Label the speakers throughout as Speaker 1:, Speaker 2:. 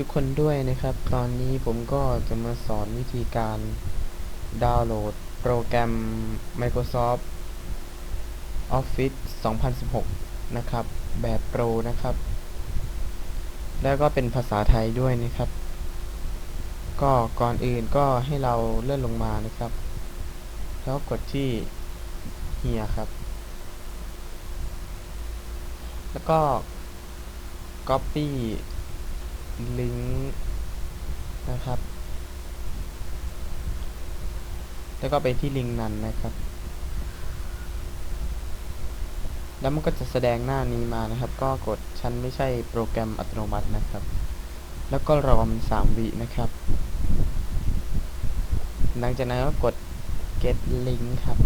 Speaker 1: ทุกคนด้วยนะครับ ตอนนี้ผมก็จะมาสอนวิธีการดาวน์โหลดโปรแกรม Microsoft Office 2016 นะครับ แบบโปรนะครับ แล้วก็เป็นภาษาไทยด้วยนะครับ ก็ก่อนอื่นก็ให้เราเลื่อนลงมานะครับ แล้วกดที่ Here ครับ แล้วก็ Copy ลิงก์นะครับ แล้วก็ไปที่ลิงก์นั้นนะครับ แล้วมันก็จะแสดงหน้านี้มานะครับ ก็กดฉันไม่ใช่โปรแกรมอัตโนมัตินะครับ แล้วก็รอมสามวินะครับ หลังจากนั้นก็กด get link ครับ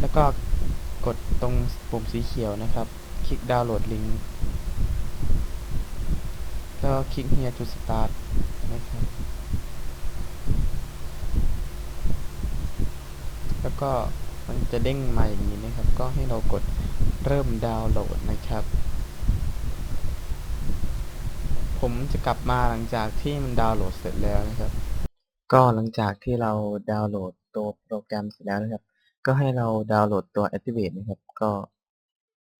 Speaker 1: แล้วก็กดตรงปุ่มสีเขียวนะครับ คลิกดาวน์โหลดลิงก์ ก็คลิก here to start นะครับ แล้วก็มันจะเด้งมาอย่างนี้นะครับ ก็ให้เรากดเริ่มดาวน์โหลดนะครับ ผมจะกลับมาหลังจากที่มันดาวน์โหลดเสร็จแล้วนะครับ ก็หลังจากที่เราดาวน์โหลดตัวโปรแกรมเสร็จแล้วนะครับ ก็ให้เราดาวน์โหลดตัว Activate นะครับ ก็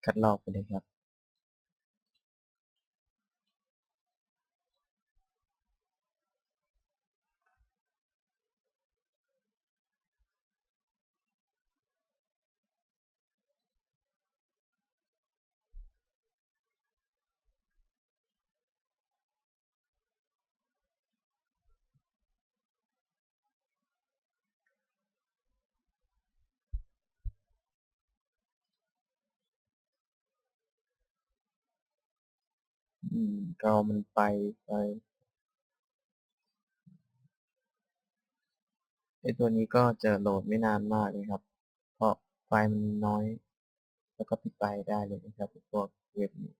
Speaker 1: คัดลอกไปเลยครับ อืมเรามันไปไปไอตัวนี้ก็จะโหลดไม่นานมากเลยครับ เพราะไฟล์มันน้อย แล้วก็ปิดไปได้เลยนะครับพวเว็บนี้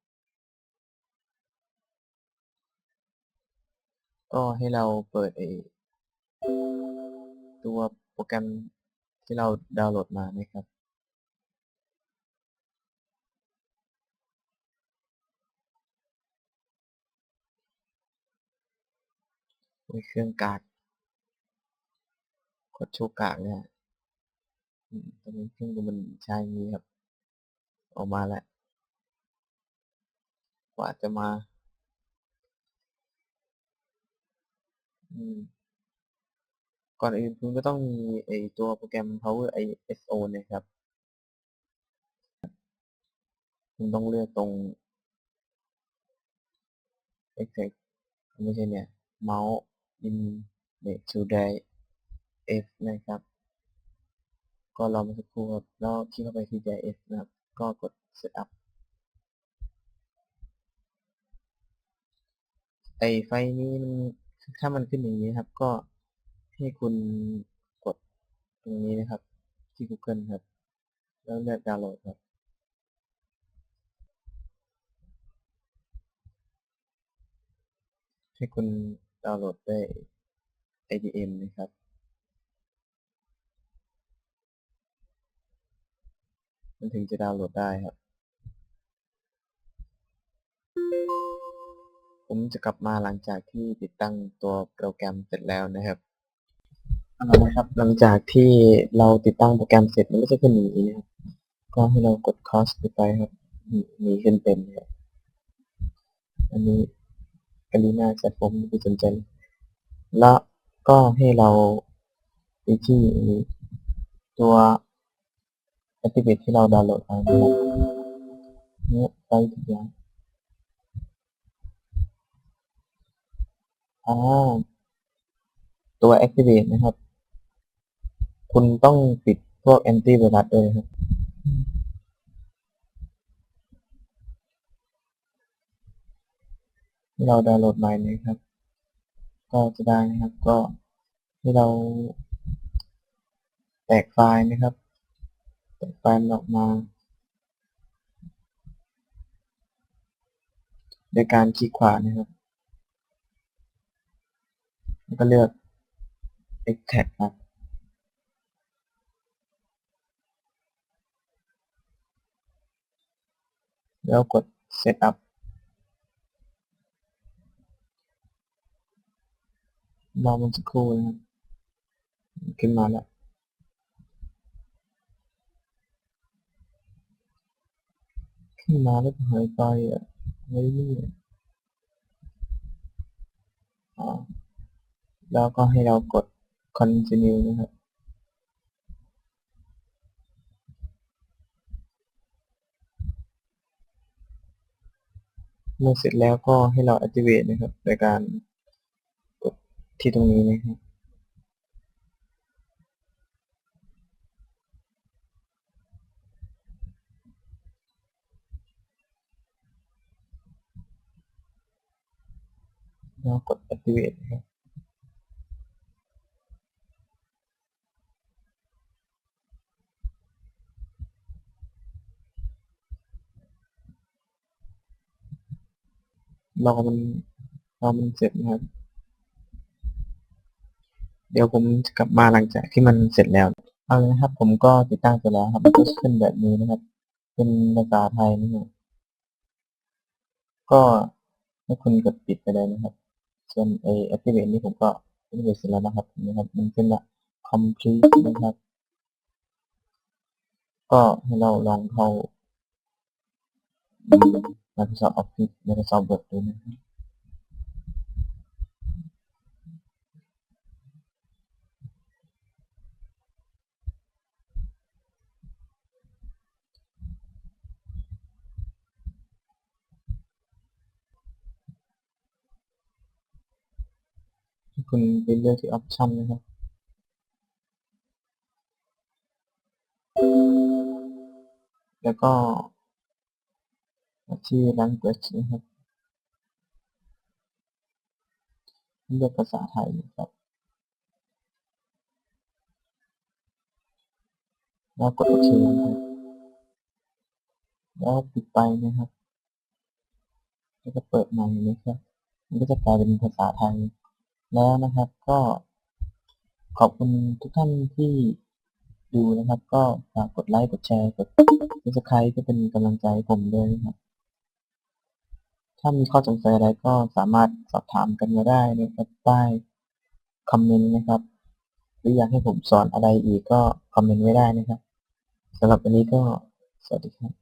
Speaker 1: ก็ให้เราเปิดไอตัวโปรแกรมที่เราดาวน์โหลดมานะครับ ในเครื่องกากกดโชว์กากเนี่ยตอนนี้เครื่องมันใช้อย่างนี้ครับ ออกมาแล้วกว่าจะมาอืมก่อนอื่นคุณก็ต้องมีไอตัวโปรแกรม Power ISO นะครับ คุณต้องเลือกตรง Effect ไม่ใช่เนี่ย Mouse in the to die F นะครับ ก็รอมาสักครู่ครับ แล้วคลิกเข้าไปที่ die F นะครับ ก็กด Setup ไอไฟนี้มันถ้ามันขึ้นอย่างนี้ครับ ก็ให้คุณกดตรงนี้นะครับ ที่ Google ครับ แล้วเลือกดาวน์โหลดครับให้คุณ ดาวน์โหลดได้ IDM นะครับ มันถึงจะดาวน์โหลดได้ครับ ผมจะกลับมาหลังจากที่ติดตั้งตัวโปรแกรมเสร็จแล้วนะครับเอาละครับ หลังจากที่เราติดตั้งโปรแกรมเสร็จมันก็จะขึ้นอย่างนี้นะครับ ก็ให้เรากด cos ไปครับ มีขึ้นเต็มเลยอันนี้ กรีน่าจัดผมไม่สนใจ แล้วก็ให้เราไปที่ตัว Activate ที่เราดาวน์โหลดมานะครับเนี่ยไปทุกอย่างอ่าตัว Activate นะครับ คุณต้องปิดพวก Anti Virus ด้วยครับ ที่เราดาวน์โหลดใหม่นะครับ ก็จะได้นะครับ ก็ให้เราแตกไฟล์นะครับ แตกไฟล์ออกมา โดยการคลิกขวานะครับ แล้วก็เลือก extract ครับแล้วกด setup รอมันสักครู่นะครับขึ้นมาแล้วขึ้นมาแล้วหายไปอะเฮ้ยอ่าแล้วก็ให้เรากด continue นะครับเมื่อเสร็จแล้วก็ให้เรา activate นะครับโดยการ ที่ตรงนี้นะครับแล้วกด activate นะครับรอมันรอมันเสร็จนะครับ เดี๋ยวผมกลับมาหลังจากที่มันเสร็จแล้ว เอาเลยนะครับ ผมก็ติดตั้งเสร็จแล้วครับมันก็ขึ้นแบบนี้นะครับ เป็นภาษาไทยนะครับก็ให้คุณกดปิดไปเลยนะครับ ส่วนไอ้ activate นี่ผมก็ activate เสร็จแล้วนะครับนะครับ มันขึ้นละ complete นะครับ ก็ให้เราลองเข้า Microsoft Office Microsoft Word ดูนะครับ คุณไปเลือกที่ option นะครับ แล้วก็ที่ language นะครับเลือกภาษาไทยนะครับ แล้วกดโอเคนะครับแล้วปิดไปนะครับแล้วก็เปิดใหม่นะครับ มันก็จะกลายเป็นภาษาไทย แล้วนะครับ ก็ขอบคุณทุกท่านที่ดูนะครับ ก็ฝากกดไลค์กดแชร์กด subscribe ก็เป็นกำลังใจผมด้วยนะครับ ถ้ามีข้อสงสัยอะไรก็สามารถสอบถามกันมาได้นะครับใต้คอมเมนต์นะครับ หรืออยากให้ผมสอนอะไรอีกก็คอมเมนต์ไว้ได้นะครับสำหรับวันนี้ก็สวัสดีครับ